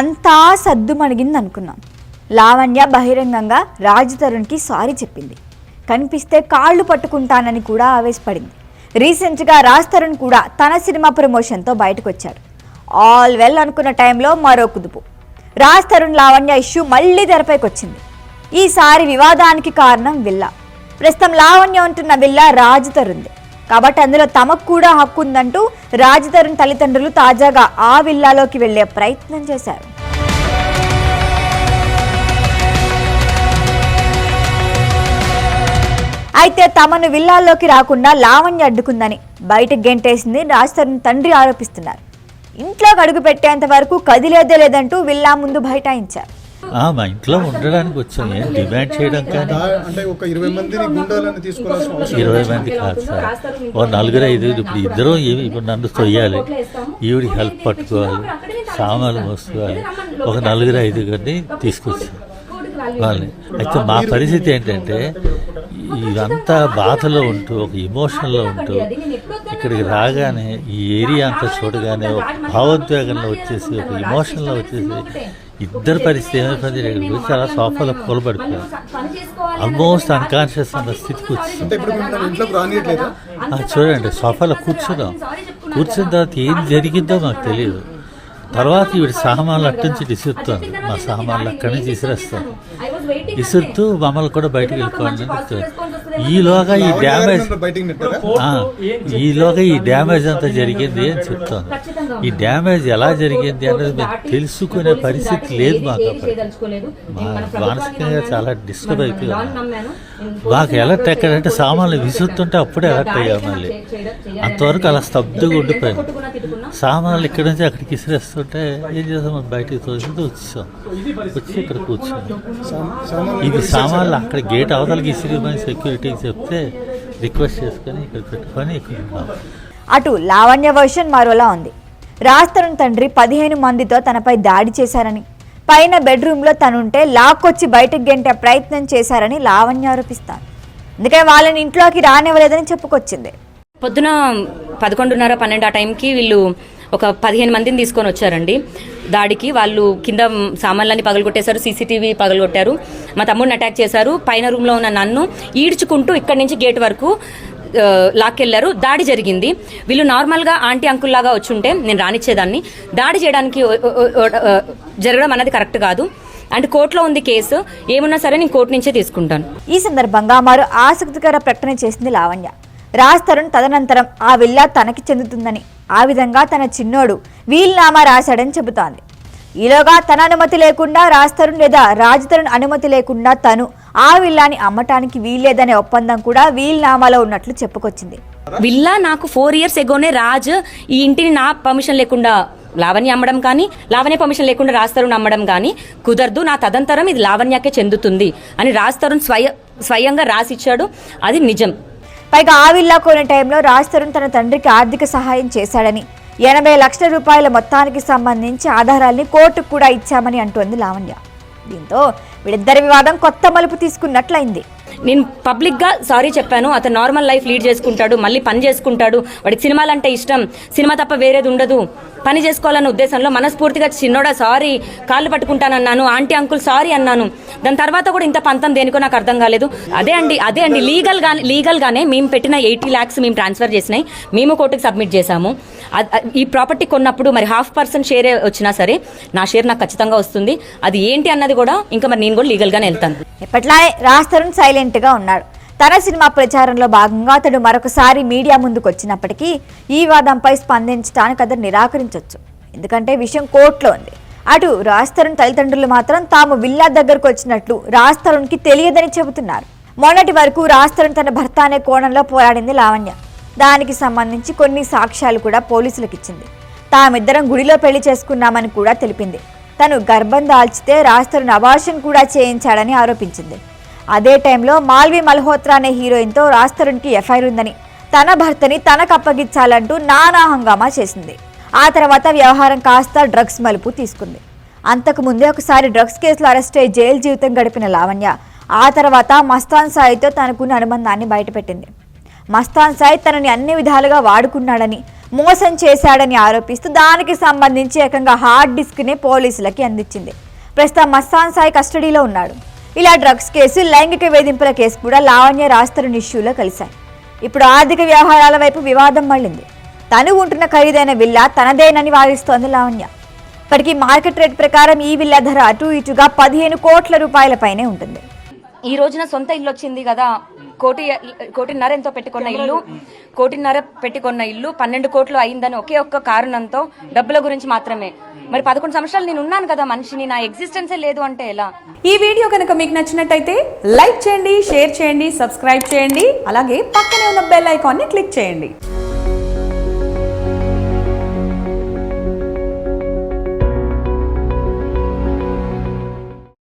అంతా సద్దుమణిగింది అనుకున్నాం లావణ్య బహిరంగంగా రాజ్ తరుణ్కి సారీ చెప్పింది. కనిపిస్తే కాళ్ళు పట్టుకుంటానని కూడా ఆవేశపడింది. రీసెంట్గా రాజ్ తరుణ్ కూడా తన సినిమా ప్రమోషన్తో బయటకు వచ్చాడు ఆల్ వెల్ అనుకున్న టైంలో మరో కుదుపు. రాజ్ తరుణ్ లావణ్య ఇష్యూ మళ్ళీ తెరపైకి వచ్చింది ఈసారి వివాదానికి కారణం విల్లా. ప్రస్తుతం లావణ్య ఉంటున్న విల్లా రాజ్ తరుణ్ది కాబట్టి అందులో తమకు కూడా హక్కు ఉందంటూ రాజ్ తరుణ్ తల్లిదండ్రులు తాజాగా ఆ విల్లాలోకి వెళ్ళే ప్రయత్నం చేశారు. అయితే తమను విల్లాల్లోకి రాకుండా లావణ్య అడ్డుకుందని బయటకు గెంటేసింది రాజ్ తరుణ్ తండ్రి ఆరోపిస్తున్నారు. ఇంట్లోకి అడుగు పెట్టేంత వరకు కదిలేదే లేదంటూ విల్లా ముందు బైఠాయించారు. మా ఇంట్లో ఉండడానికి వచ్చాం. ఏం డిమాండ్ చేయడం కానీ? దా- అంటే ఒక ఇరవై మందిని గుండాలని తీసుకోవాల్సిన అవసరం ఇరవై మంది కాదు సార్. ఓ నలుగురు ఐదు ఇప్పుడు ఇద్దరు ఏమి ఇప్పుడు నన్ను తొయ్యాలి. ఈవిడికి హెల్ప్ పట్టుకోవాలి సామాన్లు మోసుకోవాలి. ఒక నలుగురు ఐదుగురిని తీసుకొచ్చాం వాళ్ళని. అయితే మా పరిస్థితి ఏంటంటే ఇదంతా బాధలో ఉంటూ ఒక ఇమోషన్లో ఉంటూ ఇక్కడికి రాగానే ఈ ఏరియా అంతా చూడగానే ఒక భావోద్వేగంలో వచ్చేసి ఒక ఇమోషన్లో వచ్చేసి ఇద్దరు పరిస్థితి ఏమైపోయింది ఇక్కడికి వచ్చి అలా సోఫాలో కూలబడిపోయారు ఆల్మోస్ట్ అన్కాన్షియస్ అన్న స్థితికి వచ్చింది చూడండి సోఫాలో కూర్చున్నాం కూర్చున్న తర్వాత ఏం జరిగిందో మాకు తెలియదు. తర్వాత ఈవిడ సామాన్లు అట్టించి విసురుతాను మా సామాన్లు అక్కడి నుంచి విసిరేస్తాను విసురుతూ మమ్మల్ని కూడా బయటకు చెప్తాను. ఈలోగా ఈ డ్యామేజ్ ఈలోగా ఈ డ్యామేజ్ అంతా జరిగింది అని చెప్తాను. ఈ డ్యామేజ్ ఎలా జరిగింది అనేది మేము తెలుసుకునే పరిస్థితి లేదు మాకు మానసికంగా చాలా డిస్టర్బ్ అయిపోయాం. మాకు ఎలర్ట్ ఎక్కడంటే సామాన్లు విసురుతుంటే అప్పుడే ఎలర్ట్ అయ్యాం మళ్ళీ. అంతవరకు అలా స్తబ్దుగా ఉండిపోయాం. సామాన్లు ఇక్కడి నుంచి అక్కడికి విసిరేస్తుంటే ఏం చేసాం బయటికి తోసింది వచ్చాం వచ్చి ఇక్కడ కూర్చున్నాం. ఇది సామాన్లు అక్కడ గేట్ అవతలకి ఇసిరిమని సెక్యూరిటీకి చెప్తే రిక్వెస్ట్ చేసుకొని ఇక్కడ పెట్టుకొని ఇక్కడ ఉన్నాం అటు లావణ్య వర్షన్ మరోలా ఉంది. రాజ్ తరుణ్ తండ్రి పదిహేను మందితో తనపై దాడి చేశారని పైన బెడ్రూమ్లో తనుంటే లాక్కొచ్చి బయటకు గెంటే ప్రయత్నం చేశారని లావణ్య ఆరోపిస్తారు అందుకే వాళ్ళని ఇంట్లోకి రానివ్వలేదని చెప్పుకొచ్చింది. పొద్దున పదకొండున్నర పన్నెండు ఆ టైంకి వీళ్ళు ఒక పదిహేను మందిని తీసుకొని వచ్చారండి. దాడికి వాళ్ళు కింద సామాన్లన్నీ పగలగొట్టేశారు సీసీటీవీ పగలగొట్టారు. మా తమ్ముడిని అటాక్ చేశారు. పైన రూమ్లో ఉన్న నన్ను ఈడ్చుకుంటూ ఇక్కడి నుంచి గేట్ వరకు లాక్కెళ్ళారు. దాడి జరిగింది. వీళ్ళు నార్మల్గా ఆంటీ అంకుల్ లాగా వచ్చుంటే నేను రానిచ్చేదాన్ని. దాడి చేయడానికి జరగడం అనేది కరెక్ట్ కాదు. అండ్ కోర్టులో ఉంది కేసు. ఏమున్నా సరే నేను కోర్టు నుంచే తీసుకుంటాను. ఈ సందర్భంగా మరో ఆసక్తికర ప్రకటన చేసింది లావణ్య. రాజ్ తరుణ్ తదనంతరం ఆ విల్లా తనకి చెందుతుందని. ఆ విధంగా తన చిన్నోడు వీల్నామా రాశాడని చెబుతోంది. ఈలోగా తన అనుమతి లేకుండా రాజ్ తరుణ్ లేదా రాజ్ తరుణ్ అనుమతి లేకుండా తను ఆ విల్లాని అమ్మటానికి వీల్లేదనే ఒప్పందం కూడా వీల్నామాలో ఉన్నట్లు చెప్పుకొచ్చింది. విల్లా నాకు ఫోర్ ఇయర్స్ ఎగోనే రాజ్ ఈ ఇంటిని నా పర్మిషన్ లేకుండా లావణ్య అమ్మడం కానీ లావణ్య పర్మిషన్ లేకుండా రాజ్ తరుణ్ అమ్మడం కానీ కుదరదు నా తదంతరం ఇది లావణ్యకే చెందుతుంది అని రాజ్ తరుణ్ స్వయ స్వయంగా రాసిచ్చాడు. అది నిజం. పైగా ఆవిల్లా కొనే టైంలో రాజ్ తరుణ్ తన తండ్రికి ఆర్థిక సహాయం చేశాడని. ఎనభై లక్షల రూపాయల మొత్తానికి సంబంధించి ఆధారాల్ని కోర్టుకు కూడా ఇచ్చామని అంటోంది లావణ్య. దీంతో వీళ్ళిద్దరి వివాదం కొత్త మలుపు తీసుకున్నట్లయింది. నేను పబ్లిక్గా సారీ చెప్పాను. అతను నార్మల్ లైఫ్ లీడ్ చేసుకుంటాడు మళ్ళీ పని చేసుకుంటాడు. వాడికి సినిమాలంటే ఇష్టం. సినిమా తప్ప వేరేది ఉండదు. పని చేసుకోవాలన్న ఉద్దేశంలో మనస్ఫూర్తిగా చిన్నోడా సారీ కాళ్ళు పట్టుకుంటానన్నాను ఆంటీ అంకుల్ సారీ అన్నాను. దాని తర్వాత కూడా ఇంత పంతం దేనికో నాకు అర్థం కాలేదు. అదే అండి అదే అండి లీగల్గా లీగల్ గానే మేము పెట్టిన ఎయిటీ ల్యాక్స్ మేము ట్రాన్స్ఫర్ చేసినాయి. మేము కోర్టుకి సబ్మిట్ చేశాము. ఈ ప్రాపర్టీ కొన్నప్పుడు మరి హాఫ్ పర్సెంట్ షేరే వచ్చినా సరే నా షేర్ నాకు ఖచ్చితంగా వస్తుంది. అది ఏంటి అన్నది కూడా ఇంకా మరి నేను కూడా లీగల్ గానే వెళ్తాను. ఎప్పట్లా రాజ్ తరుణ్ సైలెంట్గా ఉన్నాడు. తన సినిమా ప్రచారంలో భాగంగా అతడు మరొకసారి మీడియా ముందుకు వచ్చినప్పటికీ ఈ వాదంపై స్పందించడానికి అతను నిరాకరించవచ్చు ఎందుకంటే విషయం కోర్టులో ఉంది. అటు రాజ్ తరుణ్ తల్లిదండ్రులు మాత్రం తాము విల్లా దగ్గరకు వచ్చినట్లు రాజ్ తరుణ్కి తెలియదని చెబుతున్నారు. మొన్నటి వరకు రాజ్ తరుణ్ తన భర్త అనే కోణంలో పోరాడింది లావణ్య. దానికి సంబంధించి కొన్ని సాక్ష్యాలు కూడా పోలీసులకు ఇచ్చింది. తామిద్దరం గుడిలో పెళ్ళి చేసుకున్నామని కూడా తెలిపింది. తను గర్భం దాల్చితే రాజ్ తరుణ్ అబార్షన్ కూడా చేయించాడని ఆరోపించింది. అదే టైంలో మాల్వి మల్హోత్రా అనే హీరోయిన్తో రాజ్ తరుణ్కి ఎఫ్ఐఆర్ ఉందని. తన భర్తని తనకు అప్పగించాలంటూ నానా హంగామా చేసింది. ఆ తర్వాత వ్యవహారం కాస్త డ్రగ్స్ మలుపు తీసుకుంది. అంతకు ముందే ఒకసారి డ్రగ్స్ కేసులో అరెస్ట్ అయ్యి జైలు జీవితం గడిపిన లావణ్య ఆ తర్వాత మస్తాన్ సాయితో తనకున్న అనుబంధాన్ని బయటపెట్టింది. మస్తాన్ సాయి తనని అన్ని విధాలుగా వాడుకున్నాడని మోసం చేశాడని ఆరోపిస్తూ దానికి సంబంధించి ఏకంగా హార్డ్ డిస్క్నే పోలీసులకి అందించింది. ప్రస్తుతం మస్తాన్ సాయి కస్టడీలో ఉన్నాడు. ఇలా డ్రగ్స్ కేసు లైంగిక వేధింపుల కేసు కూడా లావణ్య రాస్తరుని ఇష్యూలో కలిశాయి. ఇప్పుడు ఆర్థిక వ్యవహారాల వైపు వివాదం మళ్ళింది. తను ఉంటున్న ఖరీదైన విల్లా తనదేనని వాదిస్తోంది లావణ్య. ఇప్పటికీ మార్కెట్ రేట్ ప్రకారం ఈ విల్లా ధర అటు ఇటుగా పదిహేను కోట్ల రూపాయల పైనే ఉంటుంది. ఈ రోజున సొంత ఇల్లు వచ్చింది కదా. కోటి కోటిన్నర ఎంతో పెట్టుకున్న ఇల్లు కోటిన్నర పెట్టుకున్న ఇల్లు పన్నెండు కోట్లు అయిందని ఒకే ఒక్క కారణంతో డబ్బుల గురించి మాత్రమే. మరి పదకొండు సంవత్సరాలు నేను ఉన్నాను కదా మనిషిని నా ఎగ్జిస్టెన్సే లేదు అంటే ఎలా? ఈ వీడియో కనుక మీకు నచ్చినట్టయితే లైక్ చేయండి షేర్ చేయండి సబ్స్క్రైబ్ చేయండి అలాగే పక్కనే ఉన్న బెల్ ఐకాన్ని క్లిక్ చేయండి.